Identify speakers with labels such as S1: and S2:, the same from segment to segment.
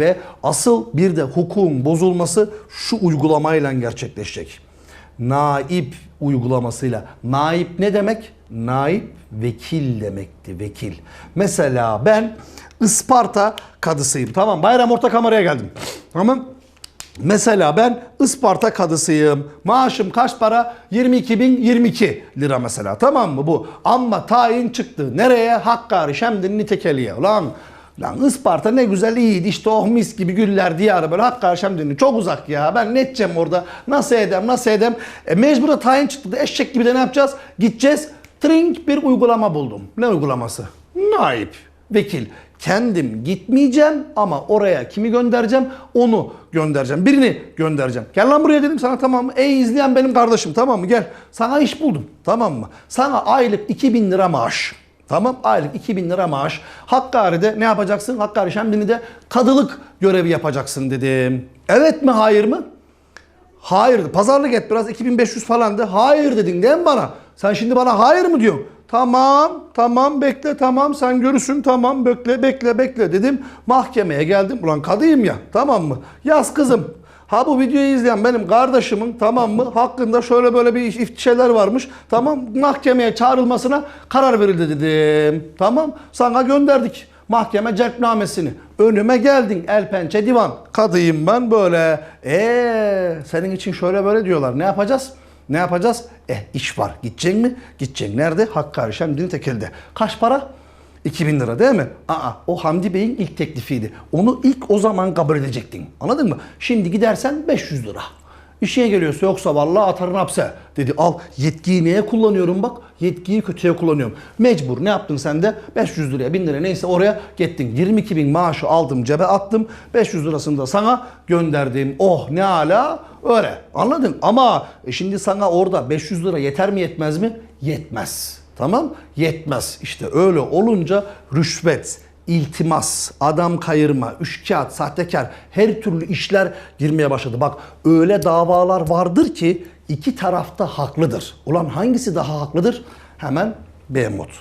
S1: Ve asıl bir de hukukun bozulması şu uygulamayla gerçekleşecek. Naip uygulamasıyla. Naip ne demek? Naip vekil demekti. Vekil. Mesela ben Isparta kadısıyım. Tamam bayram orta kameraya geldim. Tamam. Mesela ben Isparta kadısıyım. Maaşım kaç para? 22.022 lira mesela. Tamam mı bu? Ama tayin çıktı. Nereye? Hakkari, Şemdin, Nitekeli'ye. Lan Lan Isparta ne güzel iyiydi işte oh mis gibi güller diyarı böyle. Hakkari Şemdin'i çok uzak ya. Ben ne edeceğim orada. Nasıl edem nasıl edem? E, mecbura tayin çıktı eşek gibi de ne yapacağız? Gideceğiz. Trink bir uygulama buldum. Ne uygulaması? Naip vekil. Kendim gitmeyeceğim ama oraya kimi göndereceğim? Onu göndereceğim. Birini göndereceğim. Gel lan buraya dedim sana tamam mı? Ey izleyen benim kardeşim tamam mı? Gel. Sana iş buldum tamam mı? Sana aylık 2000 lira maaş Tamam aylık 2000 lira maaş. Hakkari'de ne yapacaksın? Hakkari Şemdinli'de kadılık görevi yapacaksın dedim. Evet mi hayır mı? Hayır. Pazarlık et biraz 2500 falandı. Hayır dedin değil mi bana? Sen şimdi bana hayır mı diyorsun? Tamam, tamam bekle tamam sen görürsün tamam bekle bekle bekle dedim. Mahkemeye geldim. Ulan kadıyım ya tamam mı? Yaz kızım. Ha bu videoyu izleyen benim kardeşimin tamam mı hakkında şöyle böyle bir şeyler varmış. Tamam mahkemeye çağrılmasına karar verildi dedim. Tamam sana gönderdik mahkeme celpnamesini. Önüme geldin el pençe divan. Kadıyım ben böyle. Eee senin için şöyle böyle diyorlar. Ne yapacağız? Ne yapacağız? Eh iş var. Gideceksin mi? Gideceksin. Nerede? Hakkari Şemdin Tekel'de. Kaç para? 2000 lira değil mi? Aa o Hamdi Bey'in ilk teklifiydi. Onu ilk o zaman kabul edecektin. Anladın mı? Şimdi gidersen 500 lira. İşine geliyorsa yoksa vallahi atarın hapse. Dedi al yetkiyi neye kullanıyorum bak. Yetkiyi kötüye kullanıyorum. Mecbur ne yaptın sen de 500 liraya 1000 liraya neyse oraya gittin. 22 bin maaşı aldım cebe attım. 500 lirasını da sana gönderdim. Oh ne ala öyle anladın. Ama e, şimdi sana orada 500 lira yeter mi yetmez mi? Yetmez. Tamam? Yetmez. İşte öyle olunca rüşvet, iltimas, adam kayırma, üçkağıt, sahtekar her türlü işler girmeye başladı. Bak öyle davalar vardır ki iki tarafta haklıdır. Ulan hangisi daha haklıdır? Hemen Behemoth.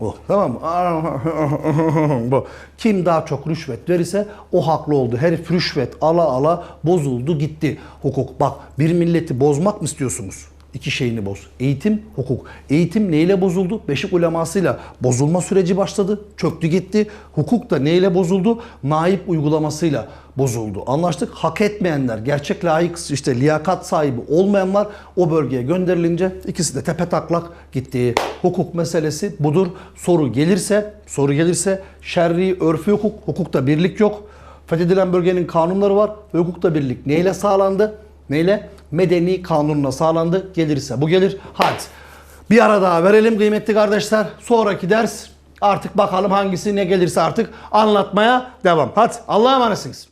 S1: Oh, tamam? Bu. Kim daha çok rüşvet verirse o haklı oldu. Herif rüşvet ala ala bozuldu gitti. Hukuk. Bak bir milleti bozmak mı istiyorsunuz? İki şeyini boz. Eğitim, hukuk. Eğitim neyle bozuldu? Beşik ulemasıyla bozulma süreci başladı. Çöktü gitti. Hukuk da neyle bozuldu? Naip uygulamasıyla bozuldu. Anlaştık. Hak etmeyenler, gerçek layık işte liyakat sahibi olmayanlar o bölgeye gönderilince ikisi de tepe taklak gitti. Hukuk meselesi budur. Soru gelirse, soru gelirse şerri, örfü hukuk, hukukta birlik yok. Fethedilen bölgenin kanunları var ve hukukta birlik neyle sağlandı? Neyle? Medeni kanunla sağlandı. Gelirse bu gelir. Hadi. Bir ara daha verelim kıymetli kardeşler. Sonraki ders artık bakalım hangisi ne gelirse artık anlatmaya devam. Hadi Allah'a emanetsiniz.